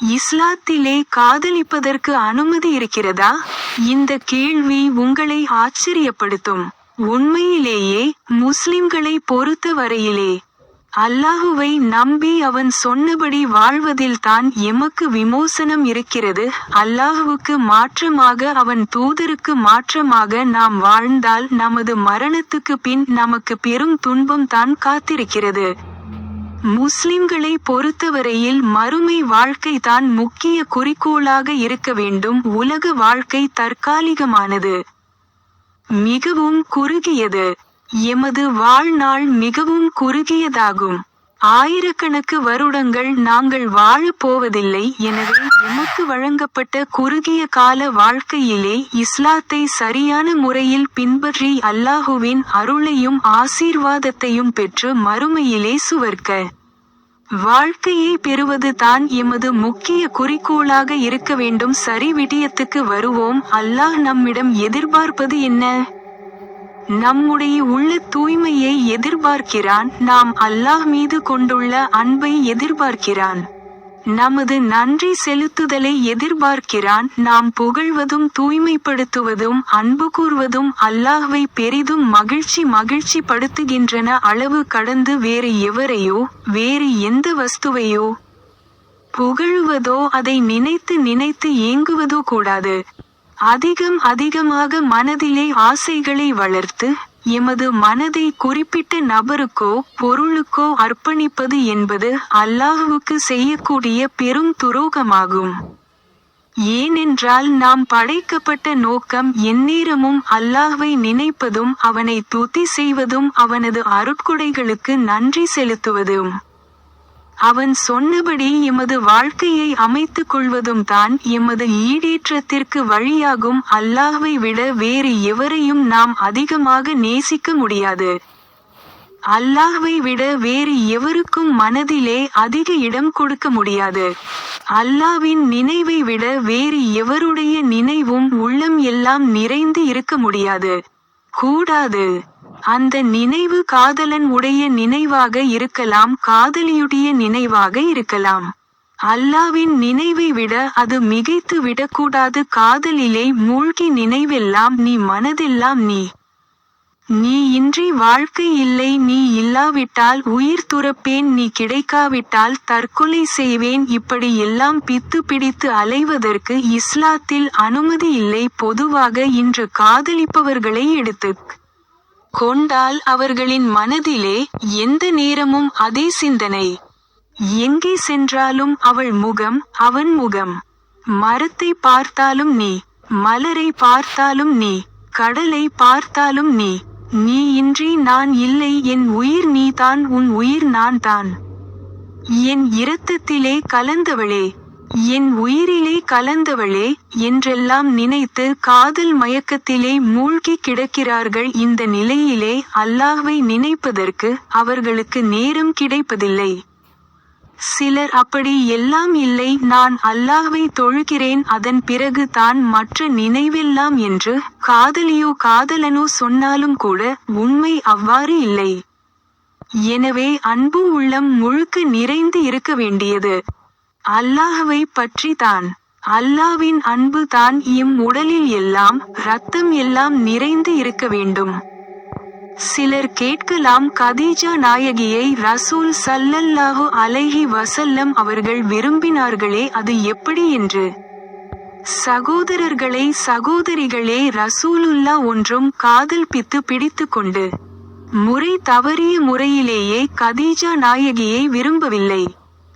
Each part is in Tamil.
இஸ்லாத்திலே காதலிப்பதற்கு அனுமதி இருக்கிறதா? இந்த கேள்வி உங்களை ஆச்சரியப்படுத்தும். உண்மையிலேயே முஸ்லிம்களை பொறுத்த வரையிலே அல்லாஹுவை நம்பி அவன் சொன்னபடி வாழ்வதில் தான் எமக்கு விமோசனம் இருக்கிறது. அல்லாஹுவுக்கு மாற்றமாக அவன் தூதருக்கு மாற்றமாக நாம் வாழ்ந்தால் நமது மரணத்துக்கு பின் நமக்கு பெரும் துன்பம் தான் காத்திருக்கிறது. முஸ்லிம்களை பொறுத்தவரையில் மறுமை வாழ்க்கை தான் முக்கிய குறிக்கோளாக இருக்க வேண்டும். உலக வாழ்க்கை தற்காலிகமானது. மிகவும் குறுகியது. எமது வாழ்நாள் மிகவும் குறுகியதாகும். ஆயிரக்கணக்கு வருடங்கள் நாங்கள் வாழப் போவதில்லை. எனவே எமக்கு வழங்கப்பட்ட குறுகிய கால வாழ்க்கையிலே இஸ்லாத்தை சரியான முறையில் பின்பற்றி அல்லாஹுவின் அருளையும் ஆசீர்வாதத்தையும் பெற்று மறுமையிலே சுவர்க்க. வாழ்க்கையை பெறுவது தான் எமது முக்கிய குறிக்கோளாக இருக்க வேண்டும். சரி விடயத்துக்கு வருவோம். அல்லாஹ் நம்மிடம் எதிர்பார்ப்பது என்ன? நம்முடைய உள்ள தூய்மையை எதிர்பார்க்கிறான். நாம் அல்லாஹ் மீது கொண்டுள்ள அன்பை எதிர்பார்க்கிறான். நமது நன்றி செலுத்துதலை எதிர்பார்க்கிறான். நாம் புகழ்வதும் தூய்மைப்படுத்துவதும் அன்பு கூர்வதும் அல்லாஹ்வை பெரிதும் மகிழ்ச்சி மகிழ்ச்சி படுத்துகின்றன அளவு கடந்து வேறு எவரையோ வேறு எந்த வஸ்துவையோ புகழுவதோ அதை நினைத்து நினைத்து ஏங்குவதோ கூடாது. அதிகம் அதிகமாக மனதிலே ஆசைகளை வளர்த்து எமது மனதை குறிப்பிட்ட நபருக்கோ பொருளுக்கோ அர்ப்பணிப்பது என்பது அல்லாஹுவுக்கு செய்யக்கூடிய பெரும் துரோகமாகும். ஏனென்றால் நாம் படைக்கப்பட்ட நோக்கம் எந்நேரமும் அல்லாஹ்வை நினைப்பதும் அவனை துதி செய்வதும் அவனது அருட்கொடைகளுக்கு நன்றி செலுத்துவதும். அவன் சொன்னபடி எமது வாழ்க்கையை அமைத்துக் கொள்வதும் தான் எமது ஈடேற்றத்திற்கு வழியாகும். அல்லாஹ்வை விட வேறு எவரையும் நாம் அதிகமாக நேசிக்க முடியாது. அல்லாஹ்வை விட வேறு எவருக்கும் மனதிலே அதிக இடம் கொடுக்க முடியாது. அல்லாவின் நினைவை விட வேறு எவருடைய நினைவும் உள்ளம் எல்லாம் நிறைந்து இருக்க முடியாது. கூடாது. அந்த நினைவு காதலன் உடைய நினைவாக இருக்கலாம் காதலியுடைய நினைவாக இருக்கலாம். அல்லாவின் நினைவை விட அது மிகைத்து விடக்கூடாது. காதலிலே மூழ்கி நினைவெல்லாம் நீ மனதெல்லாம் நீ. நீ இன்றி வாழ்க்கை இல்லை நீ இல்லாவிட்டால் உயிர் துறப்பேன் நீ கிடைக்காவிட்டால் தற்கொலை செய்வேன். இப்படி எல்லாம் பித்து பிடித்து அலைவதற்கு இஸ்லாத்தில் அனுமதி இல்லை. பொதுவாக இன்று காதலிப்பவர்களை எடுத்துக் கொண்டால் அவர்களின் மனதிலே எந்த நேரமும் அதே சிந்தனை. எங்கே சென்றாலும் அவள் முகம் அவன் முகம். மரத்தை பார்த்தாலும் நீ மலரை பார்த்தாலும் நீ கடலை பார்த்தாலும் நீ நீ இன்றி நான் இல்லை என் உயிர் நீ தான் உன் உயிர் நான் தான் என் இரத்தத்திலே கலந்தவளே. என் உயிரிலே கலந்தவளே என்றெல்லாம் நினைத்து காதல் மயக்கத்திலே மூழ்கி கிடக்கிறார்கள் இந்த நிலையிலே அல்லாஹ்வை நினைப்பதற்கு அவர்களுக்கு நேரம் கிடைப்பதில்லை. சிலர் அப்படி எல்லாம் இல்லை நான் அல்லாஹ்வை தொழுகிறேன் அதன் பிறகு தான் மற்ற நினைவெல்லாம் என்று காதலியோ காதலனோ சொன்னாலும் கூட உண்மை அவ்வாறு இல்லை. எனவே அன்பு உள்ளம் முழுக்க நிறைந்து இருக்க வேண்டியது. அல்லாஹவை பற்றி தான் அல்லாவின் அன்பு தான் இம் உடலில் எல்லாம் ரத்தம் எல்லாம் நிறைந்து இருக்க வேண்டும். சிலர் கேட்கலாம் கதீஜா நாயகியை ரசூல் சல்லல்லாஹு அலைஹி வசல்லம் அவர்கள் விரும்பினார்களே அது எப்படி என்று? சகோதரர்களை சகோதரிகளே ரசூலுல்லா ஒன்றும் காதல் பித்து பிடித்து கொண்டு முறை தவறிய முறையிலேயே கதீஜா நாயகியை விரும்பவில்லை.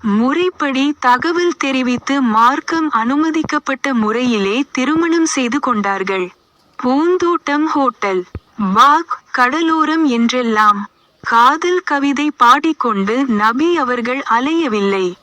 முறைப்படி தகவல் தெரிவித்து மார்க்கம் அனுமதிக்கப்பட்ட முறையிலே திருமணம் செய்து கொண்டார்கள். பூந்தோட்டம் ஹோட்டல் பாக் கடலோரம் என்றெல்லாம் காதல் கவிதை பாடிக்கொண்டு நபி அவர்கள் அலையவில்லை.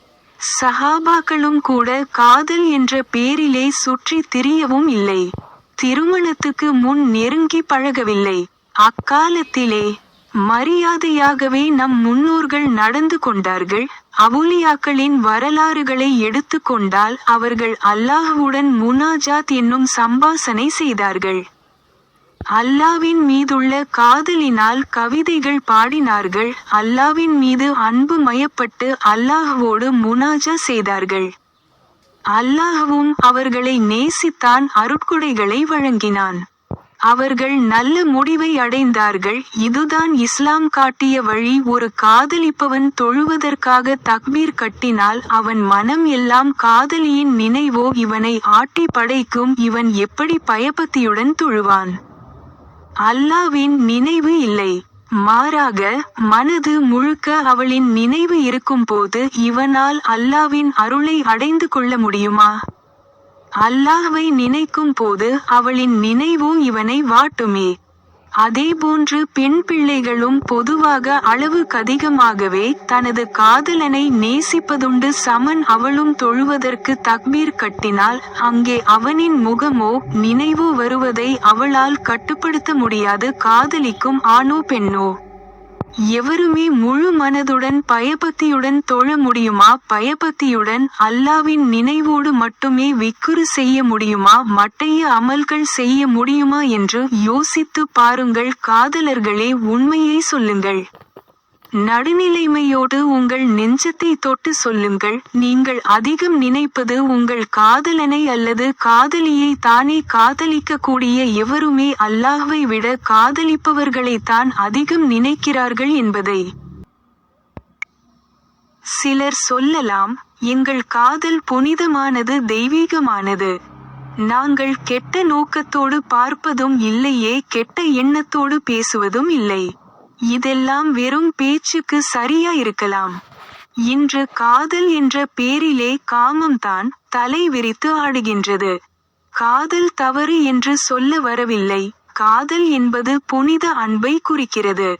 சஹாபாக்களும் கூட காதல் என்ற பேரிலே சுற்றி திரியவும் இல்லை. திருமணத்துக்கு முன் நெருங்கி பழகவில்லை. அக்காலத்திலே மரியாதையாகவே நம் முன்னோர்கள் நடந்து கொண்டார்கள். அவுலியாக்களின் வரலாறுகளை எடுத்துக்கொண்டால் அவர்கள் அல்லாஹுடன் முனாஜாத் என்னும் சம்பாசனை செய்தார்கள். அல்லாவின் மீதுள்ள காதலினால் கவிதைகள் பாடினார்கள். அல்லாவின் மீது அன்பு மயப்பட்டு அல்லாஹுவோடு முனாஜா செய்தார்கள். அல்லாஹ்வும் அவர்களை நேசித்தான் அருட்கொடைகளை வழங்கினான். அவர்கள் நல்ல முடிவை அடைந்தார்கள். இதுதான் இஸ்லாம் காட்டிய வழி. ஒரு காதலிப்பவன் தொழுவதற்காக தக்பீர் கட்டினால் அவன் மனம் எல்லாம் காதலியின் நினைவோ இவனை ஆட்டி படைக்கும் இவன் எப்படி பயபக்தியுடன் தொழுவான்? அல்லாவின் நினைவு இல்லை. மாறாக மனது முழுக்க அவளின் நினைவு இருக்கும்போது இவனால் அல்லாவின் அருளை அடைந்து கொள்ள முடியுமா? அல்லாஹ்வை நினைக்கும் போது அவளின் நினைவும் இவனை வாட்டுமே. அதேபோன்று பெண் பிள்ளைகளும் பொதுவாக அளவுக்கதிகமாகவே தனது காதலனை நேசிப்பதுண்டு சமன் அவளும் தொழுவதற்கு தக்பீர் கட்டினால் அங்கே அவனின் முகமோ நினைவோ வருவதை அவளால் கட்டுப்படுத்த முடியாது காதலிக்கும் ஆணோ பெண்ணோ. எவருமே முழு மனதுடன் பயபக்தியுடன் தொழ முடியுமா? பயபக்தியுடன் அல்லாவின் நினைவோடு மட்டுமே விக்குறு செய்ய முடியுமா? மட்டைய அமல்கள் செய்ய முடியுமா? என்று யோசித்து பாருங்கள். காதலர்களே உண்மையை சொல்லுங்கள். நடுநிலைமையோடு உங்கள் நெஞ்சத்தை தொட்டு சொல்லுங்கள். நீங்கள் அதிகம் நினைப்பது உங்கள் காதலனை அல்லது காதலியை தானே காதலிக்க கூடிய எவருமே அல்லாஹ்வை விட காதலிப்பவர்களை தான் அதிகம் நினைக்கிறார்கள் என்பதை. சிலர் சொல்லலாம் எங்கள் காதல் புனிதமானது தெய்வீகமானது. நாங்கள் கெட்ட நோக்கத்தோடு பார்ப்பதும் இல்லையே கெட்ட எண்ணத்தோடு பேசுவதும் இல்லை. இதெல்லாம் வெறும் பேச்சுக்கு சரியா இருக்கலாம். இன்று காதல் என்ற பேரிலே காமம்தான் தலை விரித்து ஆடுகின்றது. காதல் தவறு என்று சொல்ல வரவில்லை. காதல் என்பது புனித அன்பை குறிக்கிறது.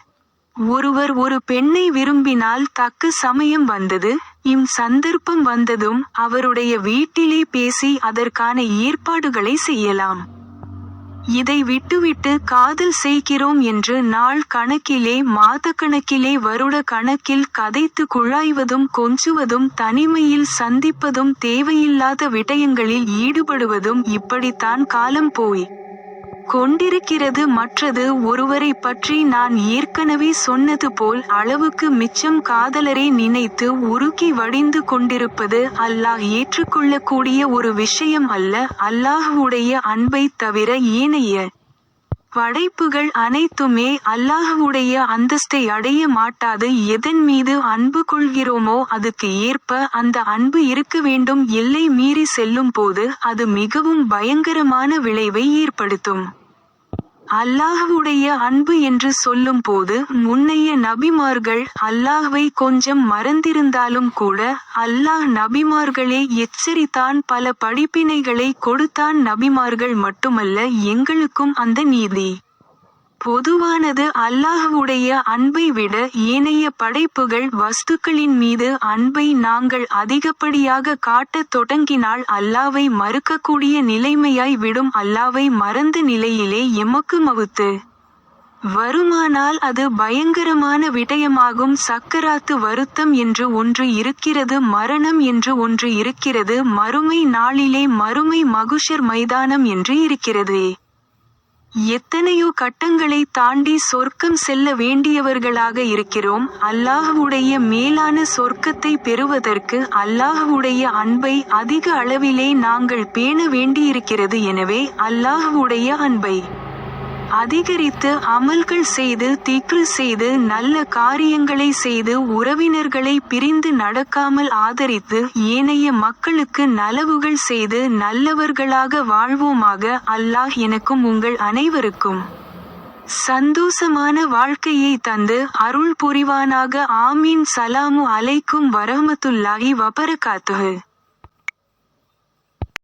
ஒருவர் ஒரு பெண்ணை விரும்பினால் தக்க சமயம் வந்தது இம் சந்தர்ப்பம் வந்ததும் அவருடைய வீட்டிலே பேசி அதற்கான ஏற்பாடுகளை செய்யலாம். இதை விட்டுவிட்டு காதல் செய்கிறோம் என்று நாள் கணக்கிலே மாதக்கணக்கிலே வருட கணக்கில் கதைத்து குழாய்வதும் கொஞ்சுவதும் தனிமையில் சந்திப்பதும் தேவையில்லாத விடயங்களில் ஈடுபடுவதும் இப்படித்தான் காலம் போய். கொண்டிருக்கிறது மற்றது ஒருவரை பற்றி நான் ஏற்கனவே சொன்னது போல் அளவுக்கு மிச்சம் காதலரை நினைத்து உருக்கி வடிந்து கொண்டிருப்பது அல்லாஹ் ஏற்றுக்கொள்ளக்கூடிய ஒரு விஷயம் அல்ல. அல்லாஹுடைய அன்பை தவிர ஏனைய படைப்புகள் அனைத்துமே அல்லாஹ்வுடைய அந்தஸ்தை அடைய மாட்டாது. எதன் மீது அன்பு கொள்கிறோமோ அதுக்கு ஏற்ப அந்த அன்பு இருக்க வேண்டும். எல்லை மீறி செல்லும் போது அது மிகவும் பயங்கரமான விளைவை ஏற்படுத்தும். அல்லாஹ்வுடைய அன்பு என்று சொல்லும் போது முன்னைய நபிமார்கள் அல்லாஹ்வை கொஞ்சம் மறந்திருந்தாலும் கூட அல்லாஹ் நபிமார்களே எச்சரித்தான் பல படிப்பினைகளை கொடுத்தான் நபிமார்கள் மட்டுமல்ல எங்களுக்கும் அந்த நீதி. பொதுவானது அல்லாஹ்வுடைய அன்பை விட ஏனைய படைப்புகள் வஸ்துக்களின் மீது அன்பை நாங்கள் அதிகப்படியாக காட்டத் தொடங்கினால் அல்லாவை மறுக்கக்கூடிய நிலைமையாய் விடும். அல்லாவை மறந்த நிலையிலே எமக்கு மவுத்து. வருமானால் அது பயங்கரமான விடயமாகும். சக்கராத்து வருத்தம் என்று ஒன்று இருக்கிறது மரணம் என்று ஒன்று இருக்கிறது. மறுமை நாளிலே மறுமை மகுஷர் மைதானம் என்று இருக்கிறது. எத்தனையோ கட்டங்களை தாண்டி சொர்க்கம் செல்ல வேண்டியவர்களாக இருக்கிறோம். அல்லாஹுடைய மேலான சொர்க்கத்தை பெறுவதற்கு அல்லாஹுடைய அன்பை அதிக அளவிலே நாங்கள் பேண வேண்டியிருக்கிறது எனவே அல்லாஹுடைய அன்பை அதிகரித்து அமல்கள் செய்து திக்ரு செய்து நல்ல காரியங்களை செய்து உறவினர்களை பிரிந்து நடக்காமல் ஆதரித்து ஏனைய மக்களுக்கு நலவுகள் செய்து நல்லவர்களாக வாழ்வோமாக அல்லாஹ் எனக்கும் உங்கள் அனைவருக்கும். சந்தோஷமான வாழ்க்கையை தந்து அருள் புரிவானாக. ஆமீன். சலாமு அலைக்கும் வரமத்துல்லாஹி வபரகாத்துஹு.